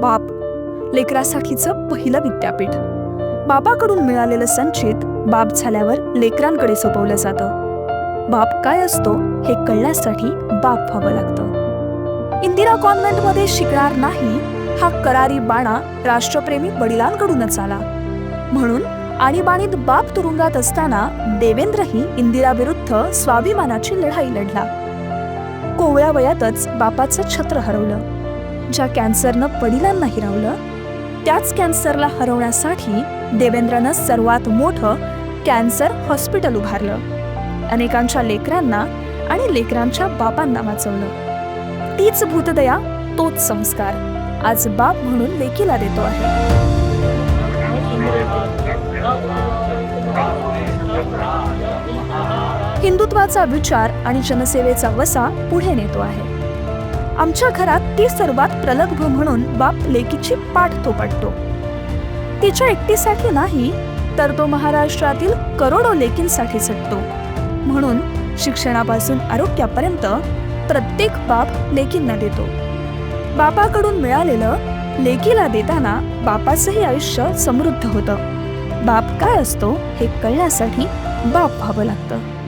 बाप. लेकरासाठीचं पहिलं विद्यापीठ. बापाकडून मिळालेलं संचित बाप झाल्यावर लेकरांकडे सोपवलं जातं. बाप काय असतो हे कळण्यासाठी बाप व्हावं लागतं. इंदिरा कॉन्व्हेंटमध्ये शिकणार नाही हा करारी बाणा राष्ट्रप्रेमी वडिलांकडूनच आला. म्हणून आणीबाणीत बाप तुरुंगात असताना देवेंद्रही इंदिराविरुद्ध स्वाभिमानाची लढाई लढला. कोवळ्या वयातच बापाचं छत्र हरवलं. ज्या कॅन्सरनं पडिलांना हिरावलं त्याच कॅन्सरला हरवण्यासाठी देवेंद्रनं सर्वात मोठं कॅन्सर हॉस्पिटल उभारलं. अनेकांच्या लेकरांना आणि लेकरांच्या बापांना वाचवलं. तीच भूतदया तोच संस्कार आज बाप म्हणून लेकीला देतो आहे. हिंदुत्वाचा विचार आणि जनसेवेचा वसा पुढे नेतो आहे. आमच्या घरात ती सर्वात प्रलग्भ म्हणून बाप लेकीची पाठ थोपटतो. तिच्या एकटीसाठी नाही तर तो महाराष्ट्रातील करोडो लेकींसाठी झटतो म्हणून शिक्षणापासून आरोग्यापर्यंत प्रत्येक बाप लेकींना देतो. बापाकडून मिळालेलं लेकीला देताना बापाचंही आयुष्य समृद्ध होतं. बाप काय असतो हे कळण्यासाठी बाप व्हावं लागतं.